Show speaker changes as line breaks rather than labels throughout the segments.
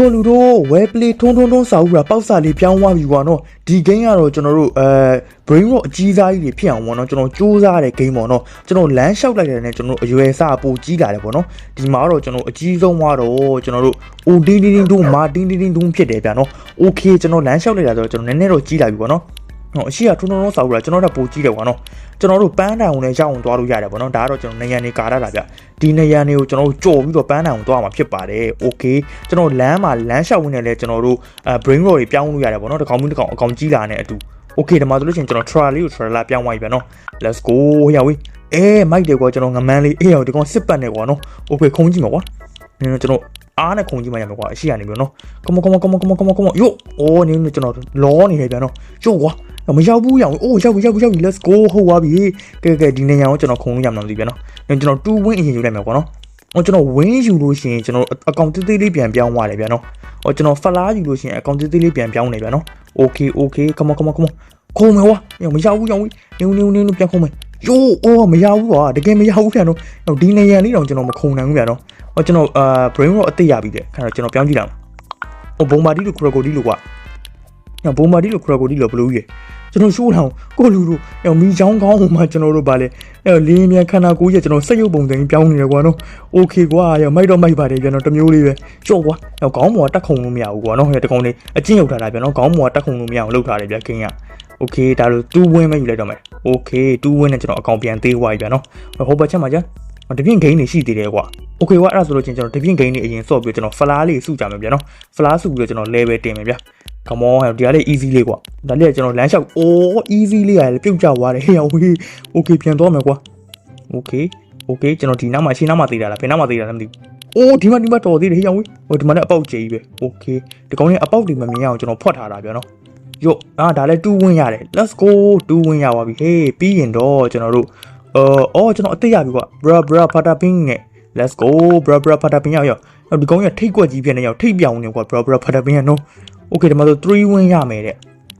ကိုလူတို့ web play ထုံးထုံးထုံးစာအုပ်ရာပေါက်စာလေးပြောင်းသွားပြီကွာနော်ဒီ game ကတော့ကျွန်တော်တို့အဲ brain rot အကြီးစားကြီးတွေဖြစ်အောင်ပေါ့နော်ကျွန်တော်စူးစမ်းတဲ့ game ပေါ့နော်ကျွန်တော်လမ်းလျှောက်လိုက်တဲ့နဲ့ကျွန်တော်အရွယ်စားပိုကြီးလာတယ်ပေါ့နော်ဒီမှာတော့ကျွန်တော်အကြီးဆုံးကတော့ကျွန်တော်တို့ o တင်းတင်းတင်းဒုံမာတင်းတင်းတင်းဒုံဖြစ်တယ်ဗျာနော် okay ကျွန်တော်လမ်းလျှောက်လိုက်တာဆိုတော့ကျွန်တော်နည်းနည်းတော့ကြီးလာပြီပေါ့နော် ဟောအရှိကထုံးထုံးထုံးစာအုပ်ရာကျွန်တော်တို့ပိုကြီးတယ်ကွာနော်ကျွန်တော်တို့ပန်းတိုင်ုံနဲ့ရောက်အောင်သွားလို့ရတယ်ပေါ့နော်ဒါကတော့ကျွန်တော်နေရန်နေကာရတာဗျဒီနေရန်တွေကိုကျွန်တော်တို့ကြော်ပြီးတော့ပန်းတိုင်ုံသွားမှာဖြစ်ပါတယ် okay ကျွန်တော်လမ်းမှာလမ်းလျှောက်ဝင်နေလဲကျွန်တော်တို့အဲ brain rot တွေပြောင်းလို့ရတယ်ပေါ့နော်တစ်ကောင်ပြီးတစ်ကောင်အကောင်ကြီးလာနေအတူ okay ဒီမှာဆိုလို့ရှိရင်ကျွန်တော် trial လေးကို trial ပြောင်းသွားပြီဗျနော် let's go ဟေ့ဝေးအဲမိုက်တယ်ကွာကျွန်တော်ငမန်းလေးအေးရောက်ဒီကောင်စစ်ပတ်နေကွာနော် okay ခုံးကြည့်မှာကွာနင်တို့ကျွန်တော်အားနဲ့ခုံကြည့်မှရမယ်ကွာအရှိရနေပြီနော် come on come on come on come on come on come on ယို့အိုးနင်တို့ကျွန်တော်လောနေတယ်ဗျနော်ယို့ကွာ မရောက်ဘူးရောင်အိုးရောက်ပြီရောက်ပြီရောက်ပြီ let's go ဟုတ်သွားပြီကဲကဲဒီနေရာကိုကျွန်တော်ခုံလို့ရမှာမသိဗျနော်ကျွန်တော်2 win အရင်ယူလိုက်မယ်ကွာနော်ဟိုကျွန်တော် win ယူလို့ရှိရင်ကျွန်တော်အကောင့်သေးသေးလေးပြန်ပြောင်းသွားတယ်ဗျနော်ဟိုကျွန်တော်ဖလားယူလို့ရှိရင်အကောင့်သေးသေးလေးပြန်ပြောင်းနေဗျနော် okay okay come on come on come on ခုံမယ်ကွာမရောက်ဘူးရောင်နေနေနေနေပြန်ခုံမယ်ယိုးအိုးမရဘူးကွာတကယ်မရဘူးဗျနော်ဒီနေရာလေးတော့ကျွန်တော်မခုံနိုင်ဘူးဗျနော်ဟိုကျွန်တော်အာ brain rot အသိရပြီတဲ့ခါတော့ကျွန်တော်ပြောင်းကြည့်လိုက်ဟိုဘုံမာဒီလိုခရကိုဒီလိုကွာညဘုံမာဒီလိုခရကိုဒီလိုဘလူးကြီး ကျွန်တော်ရှိုးထောင်ကိုလူလူအဲမီချောင်းကောင်းဟိုမှာကျွန်တော်တို့ဗာလဲအဲလင်းမြန်ခန္ဓာကိုယ်ကြီးကျွန်တော်စက်ရုပ်ပုံစံကြီးပြောင်းနေတယ်ကွာနော်โอเคကွာရမိုက်တော့မိုက်ပါတယ်ကျွန်တော်တမျိုးလေးပဲကြော့ကွာအဲခေါင်းပေါ်တက်ခုံလို့မရဘူးကွာနော်ဟဲ့တကောင်လေးအကျင့်ရောက်ထားတာဗျနော်ခေါင်းပေါ်တက်ခုံလို့မရအောင်လုပ်ထားတယ်ဗျကင်းရโอเคဒါလို့2 win ပဲယူလိုက်တော့မယ်โอเค2 win နဲ့ကျွန်တော်အကောင့်ပြန်သေးသွားပြီဗျနော်ဟိုဘက်ချက်မှာကြာ တပြင်းဂိမ်းတွေရှိသေးတယ်ကွာโอเคကွာအဲ့ဒါဆိုလို့ချင်းကျွန်တော်တပြင်းဂိမ်းတွေအရင်ဆော့ပြီးကျွန်တော်ဖလားလေးစုကြမယ်ဗျနော်ဖလားစုပြီးတော့ကျွန်တော် level တင်မယ်ဗျ come on ဒီကလေး easy လေးကွာဒါလေးကကျွန်တော်လမ်းလျှောက်အိုး easy လေးရတယ်ပြုတ်ကျသွားတယ်ဟေးဟေး okay ပြန်သွားမယ်ကွာ okay okay ကျွန်တော်ဒီနောက်မှာရှင်းနောက်မှာသေးတာလားဘယ်နောက်မှာသေးတာလဲမသိဘူးအိုးဒီမှာဒီမှာတော်သေးတယ်ဟေးဟေးဟိုဒီမှာလည်းအပေါက်ကြီးပဲ okay ဒီကောင်လေးအပေါက်တွေမမြင်အောင်ကျွန်တော်ဖွက်ထားတာဗျာနော်ယော့အာဒါလည်း2 win ရတယ် let's go 2 win ရပါပြီဟေးပြီးရင်တော့ကျွန်တော်တို့ အော်အော်ကျွန်တော်အစ်စ်ရပြီကွာ bra bra pata ping နဲ့ let's go bra bra pata ping ရောက်ရောက်ဒီကောင်ကြီးထိတ်ကွက်ကြီးဖြစ်နေရောက်ထိတ်ပြောင်းနေကွာ bra bra pata ping ကနော် okay ဒီမှာဆို3 win ရမယ်တဲ့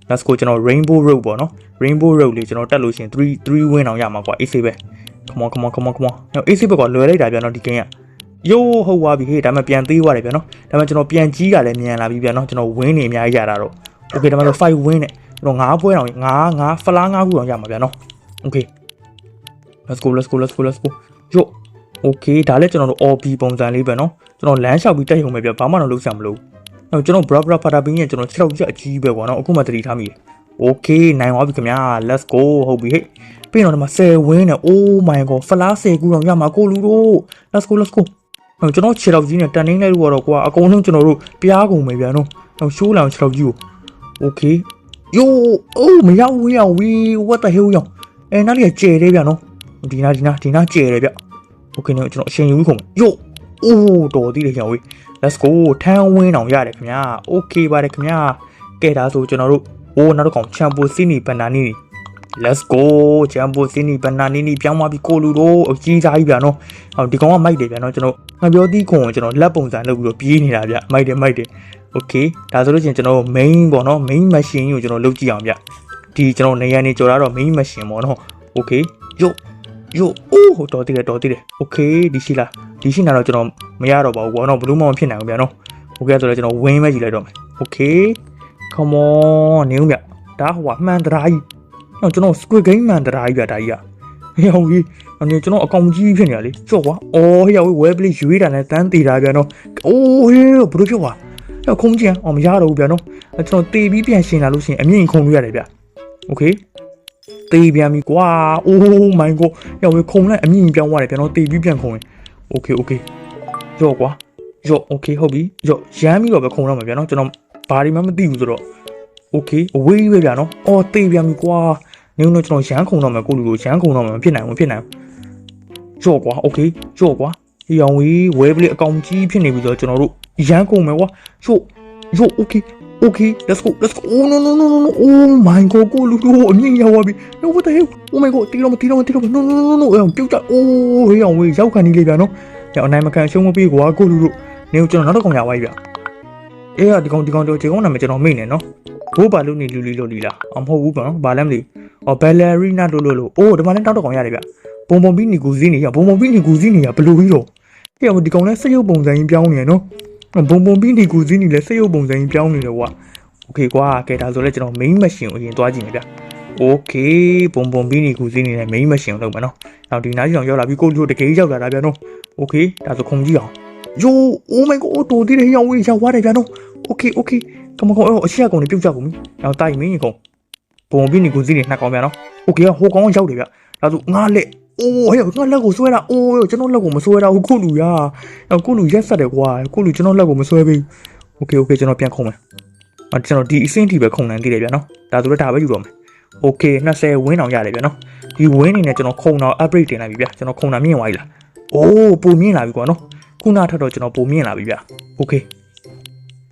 let's go ကျွန်တော် rainbow road ပေါ့နော် rainbow road လေးကျွန်တော်တက်လို့ရှိရင်3 3 win အောင်ရမှာကွာ AC ပဲ come on come on come on come on နော် AC ဘက်ကလွယ်လိုက်တာဗျာနော်ဒီ game ကယိုးဟုတ်သွားပြီဟေးဒါမှပြန်သေးသွားတယ်ဗျာနော်ဒါမှကျွန်တော်ပြန်ကြီးကလည်းမြန်လာပြီဗျာနော်ကျွန်တော် win နေအများကြီးရတာတော့ okay ဒါမှဆို5 win နဲ့ကျွန်တော်9ပွဲတောင်9 9 flash 9ခုတောင်ရမှာဗျာနော် okay let's go let's go let's go let's go ယို့ okay ဒါလည်းကျွန်တော်တို့ OB ပုံစံလေးပဲနော်ကျွန်တော်လမ်းလျှောက်ပြီးတက်ရုံပဲဗျာဘာမှတော့လုပ်ဆရာမလို့အဲ့ကျွန်တော် bra bra fata ပင်းရဲ့ကျွန်တော်6ချက်အကြီးပဲကွာနော်အခုမှတတိထားမိတယ် okay နိုင်သွားပြီခင်ဗျာ let's go ဟုတ်ပြီဟဲ့ပြီးတော့ဒီမှာ10 win နဲ့ oh my god ဖလား10ခုတော့ရမှာကိုလူတို့ let's go let's go ဟိုကျွန်တော်6လောက်ကြီးနဲ့တန်နေလိုက်လို့တော့ကွာအကုန်လုံးကျွန်တော်တို့ပြားကုန်ပဲဗျာနော်ဟိုရှိုးလောင်6လောက်ကြီးကို okay ယိုးအိုးမရောက်ဝေးအောင်ဝေး what the hell ရောအဲနားလေးကကျဲတယ်ဗျာနော် ဒီနာဒီနာဒီနာကျဲတယ်ဗျ okay နော်ကျွန်တော်အရှင်ယူခုံယိုးအိုးတော်သေးတယ်ခင်ဗျာဝေး let's go ထန်းဝင်းအောင်ရတယ်ခင်ဗျာ okay ပါတယ်ခင်ဗျာကဲဒါဆိုကျွန်တော်တို့ဟိုနောက်တစ်ကောင်ချမ်ပူစီနီဘန်နာနီ let's go ချမ်ပူစီနီဘန်နာနီနီပြောင်းသွားပြီကိုလူတို့အကြီးစားကြီးဗျာနော်ဟောဒီကောင်ကမိုက်တယ်ဗျာနော်ကျွန်တော်ငါပြောသီးခုံကိုကျွန်တော်လက်ပုံစံလုပ်ပြီးတော့ပြေးနေတာဗျမိုက်တယ်မိုက်တယ် okay ဒါဆိုလို့ချင်းကျွန်တော် main ပေါ့နော် main machine ကိုကျွန်တော်လုပ်ကြည့်အောင်ဗျဒီကျွန်တော်နေရာနေကြော်တာတော့ main machine ပေါ့နော် okay ယို့ ယို့အိုးတော်တည်တယ်တော်တည်တယ် okay ဒီရှိလားဒီရှိနာတော့ကျွန်တော်မရတော့ပါဘူးပေါ့နော်ဘလူးမောင်ဖြစ်နိုင်ဘူးဗျာနော် okay ဆိုတော့ကျွန်တော် win ပဲယူလိုက်တော့မယ် okay come on နေဦးဗျဒါဟိုကမှန်တရာကြီးနော်ကျွန်တော် squid game မှန်တရာကြီးဗျဒါကြီးကဟေးဟုတ်ကြီးအနေကျွန်တော်အကောင်ကြီးဖြစ်နေတာလေကြော့ကွာအော်ဟေးဟေး web play ရွေးတာနဲ့တန်းတည်တာဗျာနော်အိုးဟေးဘယ်လိုဖြစ်သွားအဲ့ခုံးကျန်အောင်မရတော့ဘူးဗျာနော်အဲ့ကျွန်တော်တေးပြီးပြန်ရှင်လာလို့ရှိရင်အမြင့်ခုံလို့ရတယ်ဗျโอเค တေးပြန်ပြီကွာ oh my god ရောဝေခုံလိုက်အမြင့်ပြောင်းသွားတယ်ဗျာနော်တေးပြီးပြန်ခုံရင်โอเคโอเคရော့ကွာရော့โอเคဟုတ်ပြီရော့ရမ်းပြီးတော့ပဲခုံတော့မှာဗျာနော်ကျွန်တော်ဘာဒီမှမသိဘူးဆိုတော့โอเคအဝေးပဲဗျာနော်အော်တေးပြန်ပြီကွာနေဦးတော့ကျွန်တော်ရမ်းခုံတော့မှာကိုလူလိုရမ်းခုံတော့မှာမဖြစ်နိုင်ဘူးဖြစ်နိုင်ဘူးရော့ကွာโอเคရော့ကွာဒီအောင်ဝေးဝဲပလေးအကောင်ကြီးဖြစ်နေပြီဆိုတော့ကျွန်တော်တို့ရမ်းကုန်မယ်ကွာ yo yo okay okay let's go let's go oh no no no no no oh my god ကိုလူတို့အမြင့်ရောက်သွားပြီ no what the hell oh my god တီးတော့မတီးတော့မတီးတော့ no no no no ပြုတ်ကြ oh ဟေးအောင်ဝေးရောက်ခံနေလေဗျာနော်ညအနိုင်မခံရှုံးမပေးကွာကိုလူတို့နေကျွန်တော်နောက်တစ်ကောင်ရသွားပြီဗျအေးဒီကောင်ဒီကောင်တော့ဒီကောင်နာမည်ကျွန်တော်မိတ်နေနော်ဘိုးပါလို့နေလူလီလို့လီလားအမဟုတ်ဘူးဗျနော်ဘာလဲမသိအော်ဘယ်လရီနာလို့လို့လို့အိုးဒီမှာလည်းတောက်တော့ကောင်ရတယ်ဗျဘုံဘုံပြီးနေကူစီးနေရဘုံဘုံပြီးနေကူစီးနေရဘလူပြီးတော့ဟေးဒီကောင်လည်းစရုပ်ပုံစံကြီးပြောင်းနေရနော် ဘုံဘုံပြီးဒီကူစီးနေလဲစိတ်ရုပ်ပုံစံကြီးပြောင်းနေတယ်ကွာโอเคကွာကဲဒါဆိုလဲကျွန်တော် main machine ကိုအရင်သွားကြည့်မယ်ဗျโอเคဘုံဘုံပြီးဒီကူစီးနေလဲ main machine ကိုလုပ်မယ်နော်နောက်ဒီနားကြီးအောင်ရောက်လာပြီကိုလူတကယ်ရောက်လာတာဗျနော်โอเคဒါဆိုခုံကြည့်အောင်ယို oh my god တော်သေးတယ်ရောက်ဝေးရောက်သွားတယ်ဗျနော်โอเคโอเคကမကောင်အရှိအကောင်တွေပြုတ်ကြကုန်ပြီနောက်တိုက်မင်းကြီးကောင်ဘုံပြီးဒီကူစီးနေနှစ်ကောင်ဗျနော်โอเคဟိုကောင်ရောက်တယ်ဗျဒါဆိုငါလက် အိုးဟဲ့ငါလက်ကိုဆွဲတာအိုးကျွန်တော်လက်ကိုမဆွဲတာဘူးကိုလူရအော်ကိုလူရက်ဆက်တယ်ကွာကိုလူကျွန်တော်လက်ကိုမဆွဲဘူးโอเคโอเคကျွန်တော်ပြန်ခုံမယ်အော်ကျွန်တော်ဒီအဆင့်ထိပဲခုံနိုင်သေးတယ်ဗျနော်ဒါဆိုတော့ဒါပဲယူတော့မယ်โอเค20ဝင်းအောင်ရတယ်ဗျနော်ဒီဝင်းနေနဲ့ကျွန်တော်ခုံတော့ upgrade တင်လိုက်ပြီဗျကျွန်တော်ခုံတာမြင့်သွားပြီလားအိုးပုံမြင့်လာပြီကွာနော်ခုနထက်တော့ကျွန်တော်ပုံမြင့်လာပြီဗျโอเค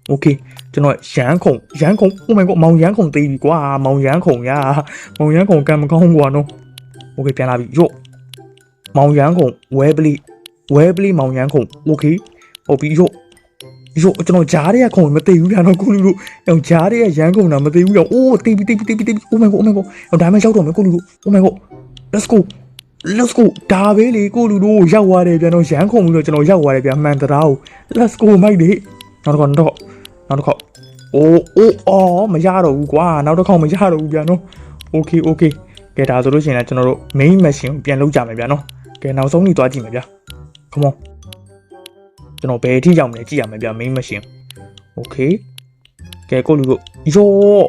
โอเคကျွန်တော်ရန်ခုံရန်ခုံ oh my god မောင်ရန်ခုံသေးပြီကွာမောင်ရန်ခုံရမောင်ရန်ခုံကံမကောင်းကွာနော်โอเคပြန်လာပြီရော့ မောင်ရန်ခုံဝဲပလီဝဲပလီမောင်ရန်ခုံโอเคဟုတ်ပြီရော့ရော့ကျွန်တော်ဂျားတွေကခုံမသိဘူးဗျာနော်ကိုလူတို့အောင်ဂျားတွေကရန်ခုံတာမသိဘူးရောအိုးတိပြီတိပြီတိပြီတိပြီ oh my god oh my god အောင်ဒါမှရောက်တော့မယ်ကိုလူတို့ oh my god let's go let's go ဒါပဲလေကိုလူတို့ရောက်သွားတယ်ဗျာနော်ရန်ခုံပြီးတော့ကျွန်တော်ရောက်သွားတယ်ဗျာမှန်တရားကို let's go မိုက်လေနောက်တစ်ခေါက်နောက်တစ်ခေါက်နောက်တစ်ခေါက်အိုးအိုးအော်မရတော့ဘူးကွာနောက်တစ်ခေါက်မရတော့ဘူးဗျာနော် okay okay ကဲဒါဆိုလို့ရှိရင်လည်းကျွန်တော်တို့ main machine ကိုပြန်လုပ်ကြမယ်ဗျာနော် ကဲနောက်ဆုံးနေ့သွားကြည့်မယ်ဗျာ come on ကျွန်တော်ဘယ်အထိရောက်မလဲကြည့်ရမယ်ဗျာ main machine okay ကဲကိုလူတို့ယော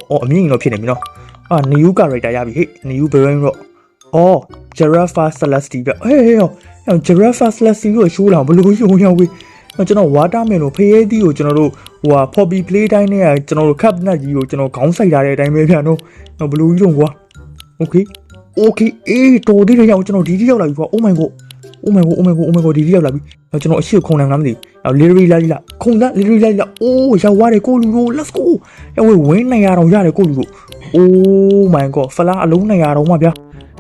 အော်အမြင့်ကြီးတော့ဖြစ်နေပြီနော်အာ new character ရပြီဟေ့ new brain တော့အော် giraffe celesti ဗျဟေးဟေးဟော giraffe celesti ကိုရှိုးလာဘလို့ရုံရောက်ဝေးကျွန်တော် watermelon ကိုဖရဲသီးကိုကျွန်တော်တို့ဟိုဟာ poppy play တိုင်းနဲ့ကျွန်တော်တို့ cup nut ကြီးကိုကျွန်တော်ခေါင်းဆိုင်ထားတဲ့အတိုင်းပဲဗျာနော်ဘလို့ကြီးတော့ကွာ okay okay အေးတော်သေးတယ်ရောက်ကျွန်တော်ဒီတိရောက်လာပြီကွာ oh my god oh my god oh my god oh my god ဒီတိရောက်လာပြီကျွန်တော်အရှိကိုခုံနိုင်လားမသိဘူး literally လာလာခုံတာ literally လာလာအိုးရောက်သွားတယ်ကိုလူတို့ let's go ရောက်ဝေးဝင်းနိုင်ရအောင်ရတယ်ကိုလူတို့ oh my god ဖလားအလုံးနိုင်ရအောင်ပါဗျာ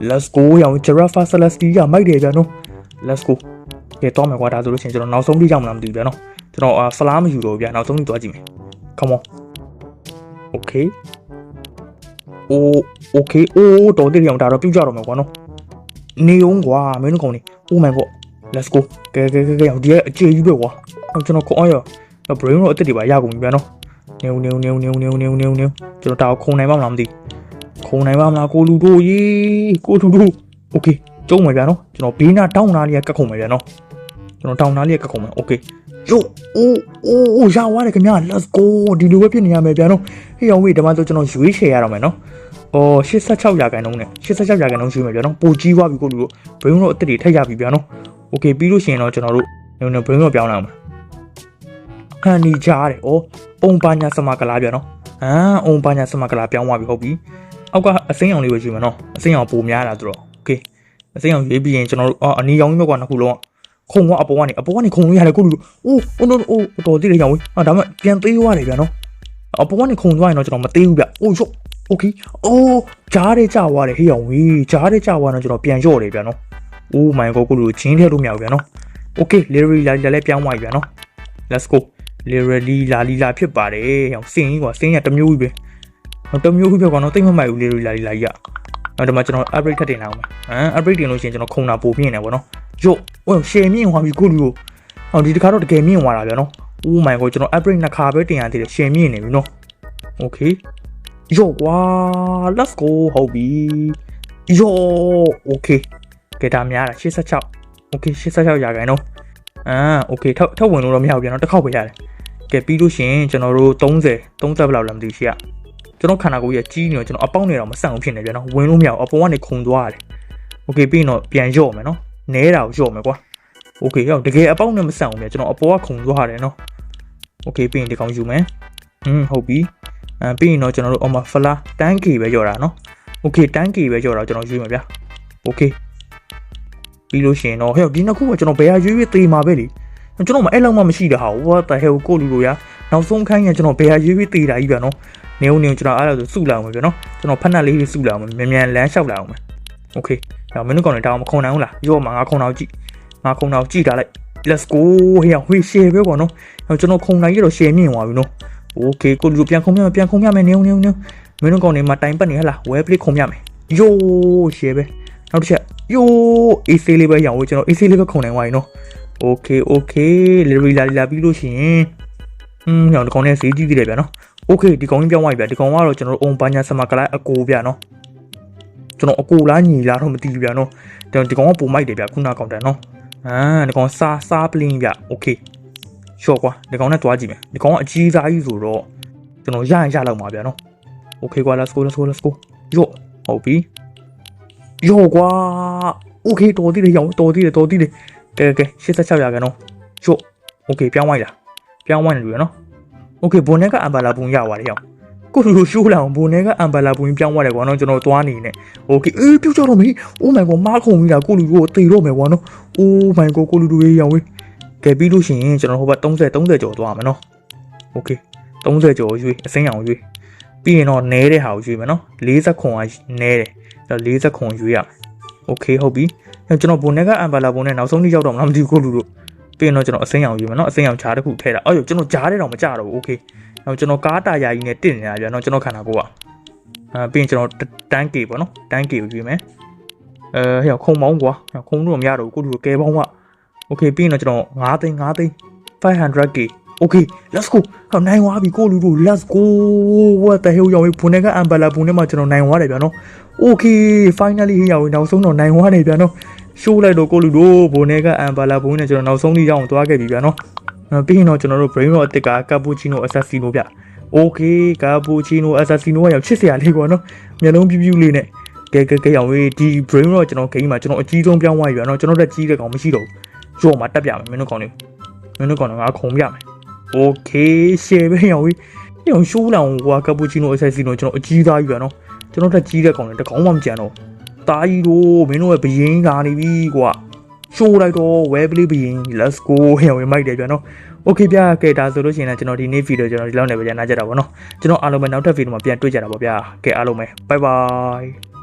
let's go ရောင် giraffe celesti ကမိုက်တယ်ဗျာနော် let's go ကဲတော့မယ်ကွာဒါဆိုလို့ချင်းကျွန်တော်နောက်ဆုံးထိရောက်မလားမသိဘူးဗျာနော်ကျွန်တော်ဖလားမယူတော့ဘူးဗျာနောက်ဆုံးထိသွားကြည့်မယ် come on okay အိုး okay အိုးတော်တဲ့ရောင်ဒါတော့ပြုတ်ကြတော့မယ်ကွာနော်နေအောင်ကွာမင်းတို့ကောင်နေ oh my god let's go ကဲကဲကဲကဲဒီကအကျေကြီးပဲကွာဟောကျွန်တော်ခေါင်းရ brain တော့အစ်စ်တွေပါရကုန်ပြီဗျာနော်နေဦးနေဦးနေဦးနေဦးနေဦးနေဦးနေဦးနေကျွန်တော်ဒါကိုခုံနိုင်ပါမလားမသိခုံနိုင်ပါမလားကိုလူတို့ရေကိုလူတို့ okay ကျုံးမယ်ဗျာနော်ကျွန်တော်ဘေးနာတောင်းနာလေးကကတ်ခုံမယ်ဗျာနော်ကျွန်တော်တောင်းနာလေးကကတ်ခုံမယ် okay ယိုအိုးအိုးအိုးရသွားတယ်ခင်ဗျာ let's go ဒီလိုပဲဖြစ်နေရမယ်ဗျာနော်ဟေးအောင်ဝေးဒီမှာဆိုကျွန်တော်ရွေးချယ်ရတော့မယ်နော် အော်86ရာခိုင်နှုန်းနဲ့86ရာခိုင်နှုန်းရွေးမယ်ဗျာနော်ပိုကြီးသွားပြီကိုလူတို့ဘိန်းတို့အစ်စ်တွေထက်ရပြီဗျာနော် okay ပြီးလို့ရှိရင်တော့ကျွန်တော်တို့နည်းနည်းဘိန်းတို့ပြောင်းလာအောင်ဟန်နီချားတယ်ဩအုံပါညာစမကလာဗျာနော်ဟမ်အုံပါညာစမကလာပြောင်းသွားပြီဟုတ်ပြီအောက်ကအစိမ်းအောင်လေးပဲရွေးမယ်နော်အစိမ်းအောင်ပိုများတာဆိုတော့ okay အစိမ်းအောင်ရွေးပြီးရင်ကျွန်တော်တို့အော်အနီရောင်ကြီးမြတ်ကွာနှစ်ခုလုံးခုံကအပေါ်ကနေအပေါ်ကနေခုံလို့ရတယ်ကိုလူတို့အိုးအိုးနိုးအိုးတော်သေးတယ်ရောင်ဝေးအာဒါမှပြန်သေးသွားတယ်ဗျာနော်အပေါ်ကနေခုံသွားရင်တော့ကျွန်တော်မသေးဘူးဗျအိုးရော့ โอเคအိုးဂျားတဲ့ကြာသွားတယ်ဟေးရောင်ဝေးဂျားတဲ့ကြာသွားတော့ကျွန်တော်ပြန်ရော့တယ်ဗျာနော် oh my god ကိုလူချင်းထည့်လို့မရဘူးဗျာနော် okay literally လာလာလဲပြောင်းသွားပြီဗျာနော် let's go literally လာလီလာဖြစ်ပါတယ်ဟောင်စင်ကြီးကွာစင်ရတစ်မျိုးကြီးပဲဟောတစ်မျိုးကြီးပဲကွာနော်တိတ်မမိုက်ဘူး literally လာလီလာကြီးอ่ะအဲ့ဒါမှကျွန်တော် upgrade ထပ်တင်အောင်မယ်ဟမ် upgrade တင်လို့ရှိရင်ကျွန်တော်ခုံတာပိုမြင့်နေပါတော့ယော့ဟိုရှယ်မြင့်သွားပြီကိုလူကိုဟောဒီတစ်ခါတော့တကယ်မြင့်သွားတာဗျာနော် oh my god ကျွန်တော် upgrade နှစ်ခါပဲတင်ရသေးတယ်ရှယ်မြင့်နေပြီနော် okay ယောကွာ let's go ဟုတ်ပြီယော okay ကဲဒါများတာ86 okay 86ရာခိုင်နှုန်းအာ okay ထောက်ထောက်ဝင်လို့တော့မရဘူးပြန်တော့တစ်ခေါက်ပဲရတယ်ကဲပြီးလို့ရှင်ကျွန်တော်တို့30 30ဘယ်လောက်လဲမသိရှိရကျွန်တော်ခန္ဓာကိုယ်ကြီးကြီးနေတော့ကျွန်တော်အပေါက်နေတော့မဆန့်ဘူးဖြစ်နေပြန်တော့ဝင်လို့မရဘူးအပေါ်ကနေခုန်သွားတယ် okay ပြီးရင်တော့ပြန်ယော့မယ်နော်နဲတာကိုယော့မယ်ကွာ okay ဟောတကယ်အပေါက်နဲ့မဆန့်ဘူးပြန်ကျွန်တော်အပေါ်ကခုန်သွားတယ်နော် okay ပြီးရင်ဒီကောင်ယူမယ်อืมဟုတ်ပြီ အဲပြီးရင်တော့ကျွန်တော်တို့အော်မဖလာတန်းကီပဲရော့တာနော်โอเคတန်းကီပဲရော့တာကျွန်တော်ယူမယ်ဗျာโอเคပြီးလို့ရှိရင်တော့ဟဲ့ဒီနှစ်ခုကကျွန်တော်ဘယ်ဟာရွေးရွေးသေးမှာပဲလေကျွန်တော်မအဲ့လောက်မှမရှိတဲ့ဟာ what the hell ကိုလူလိုရနောက်ဆုံးခိုင်းရင်ကျွန်တော်ဘယ်ဟာရွေးရွေးသေးတာကြီးဗျာနော်နေဦးနေဦးကျွန်တော်အဲ့ဒါဆိုစုလာအောင်ပဲဗျာနော်ကျွန်တော်ဖက်နှက်လေးတွေစုလာအောင်မြန်မြန်လမ်းလျှောက်လာအောင်ပဲโอเคတော့မင်းတို့ကောင်တွေတောင်းမခုံနိုင်ဘူးလားရောမှာငါခုံတော့ကြည့်ငါခုံတော့ကြည့်တာလိုက် let's go ဟေ့ဟေ့ share ပဲကွာနော်ကျွန်တော်ခုံနိုင်ရတော့ share မြင့်သွားပြီနော် okay ကိုလူပြန်ခုံမြမယ်ပြန်ခုံမြမယ်နေဦးနေဦးနေမင်းတို့ကောင်တွေမှာတိုင်ပတ်နေဟလား web play ခုံမြမယ် yo share ပဲနောက်တစ်ချက် yo AC လေးပဲရောင်းလို့ကျွန်တော် AC လေးပဲခုံနိုင်သွားပြီနော် okay okay လီရီလာလာပြီးလို့ရှိရင် อืมညောင်ဒီကောင်နဲ့ဈေးကြီးသေးတယ်ဗျာနော်โอเคဒီကောင်ကြီးပြောင်းသွားပြီဗျာဒီကောင်ကတော့ကျွန်တော်တို့အုံဘာညာစမကလိုက်အကိုဗျာနော်ကျွန်တော်အကိုလားညီလားတော့မသိဘူးဗျာနော်ဒီကောင်ကပုံမိုက်တယ်ဗျာခုနကောင်တန်နော်အာဒီကောင်စားစားပလင်းဗျာโอเค ရှော့ကွာဒီကောင်နဲ့တွားကြည့်မယ်ဒီကောင်ကအကြီးစားကြီးဆိုတော့ကျွန်တော်ရရင်ရလောက်မှာဗျာနော်โอเคကွာ let's go let's go let's go ယော့ဟုတ်ပြီယော့ကွာโอเคတော်သေးတယ်ရောင်တော်သေးတယ်တော်သေးတယ်ကဲကဲ86ရာကန်နော်ယော့โอเคပြောင်းသွားပြီလားပြောင်းသွားတယ်လူရနော် โอเคဘွန်နဲ့ကအမ်ဘာလာပုံရပါတယ်ရောင်ကိုလူလိုရှိုးလာအောင်ဘွန်နဲ့ကအမ်ဘာလာပုံပြောင်းသွားတယ်ကွာနော်ကျွန်တော်သွားနေနေโอเคအေးပြုတ်ကြတော့မေး oh my god မားခုံပြီလားကိုလူကိုတေတော့မယ်ကွာနော် oh my god ကိုလူလူရေးရောင်ဝေး ကဲပြီးလို့ရှိရင်ကျွန်တော်ဟိုဘက်30 30ကျော်သွားမယ်နော်โอเค30ကျော်ရွေးအစိမ်းအောင်ရွေးပြီးရင်တော့နဲတဲ့ဟာကိုရွေးမယ်နော်40ခွန်ကနဲတယ်အဲ့တော့40ခွန်ရွေးရမယ်โอเคဟုတ်ပြီအဲ့ကျွန်တော်ဘွန်နဲ့ကအမ်ဘာလာပုံနဲ့နောက်ဆုံးနေ့ရောက်တော့မလားမသိဘူးကိုလူတို့ပြီးရင်တော့ကျွန်တော်အစိမ်းအောင်ရွေးမယ်နော်အစိမ်းအောင်ဂျားတစ်ခုထည့်တာအော်ကျွန်တော်ဂျားတဲ့တော့မကြတော့ဘူးโอเค နောက်ကျွန်တော်ကားတာယာကြီးနဲ့တင့်နေတာဗျာနော်ကျွန်တော်ခန္ဓာကိုယ်ကအဲပြီးရင်ကျွန်တော်တန်းကေပေါ့နော်တန်းကေကိုရွေးမယ်အဲဟဲ့ခုံမောင်းကွာခုံလို့မရတော့ဘူးကိုလူကဲပေါင်းက โอเคပြီးရင်တော့ကျွန်တော်9သိန်း9သိန်း 500k okay let's go ဟောနိုင်သွားပြီကိုလူတို့ let's go what the hell ရောင်းဘုန်နဲ့ကအမ်ဘလာဘုန်နဲ့မှကျွန်တော်နိုင်သွားတယ်ဗျာနော် okay finally ရောင်းနောက်ဆုံးတော့နိုင်သွားတယ်ဗျာနော်ရှိုးလိုက်တော့ကိုလူတို့ဘုန်နဲ့ကအမ်ဘလာဘုန်နဲ့ကျွန်တော်နောက်ဆုံးနေ့ရောက်သွားခဲ့ပြီဗျာနော် နောက်ပြီးရင်တော့ကျွန်တော်တို့ brain rot အစ်စ်ကကပူချီနိုအဆက်စီနိုဗျ။ Okay ကပူချီနိုအဆက်စီနိုကရောက်ချစ်စရာလေးကွာနော်။မျက်လုံးပြူးပြူးလေးနဲ့ကဲကဲကဲအောင်ဝေးဒီ brain rot ကျွန်တော်ဂိမ်းမှာကျွန်တော်အကြီးဆုံးပြောင်းသွားပြီဗျာနော်ကျွန်တော်တက်ကြီးတဲ့ကောင်မရှိတော့ဘူး။ ကြော့မှာတက်ပြမယ်မင်းတို့ကောင်လေး။မင်းတို့ကောင်ကငါခုံပြမယ်။ Okay ရှယ်ပဲအောင်ဝေး။ညောင်ရှိုးလောင်ကွာကပူချီနိုအဆက်စီနိုကျွန်တော်အကြီးသားပြီဗျာနော်။ကျွန်တော်တက်ကြီးတဲ့ကောင်လေးတကောင်မှမကြံတော့။တာကြီးတို့မင်းတို့ရဲ့ဘယင်းလာနေပြီကွာ။ရှိုးလိုက်တော့ web play ပြီးရင် let's go ဟဲ့ဝင်မိုက်တယ်ဗျာနော် okay ဗျာကဲဒါဆိုလို့ရှိရင်လည်းကျွန်တော်ဒီနေ့ဗီဒီယိုကျွန်တော်ဒီလောက်နေပဲကြာနာကြတာပေါ့နော်ကျွန်တော်အားလုံးပဲနောက်ထပ်ဗီဒီယိုမှာပြန်တွေ့ကြတာပေါ့ဗျာကဲအားလုံးပဲ bye bye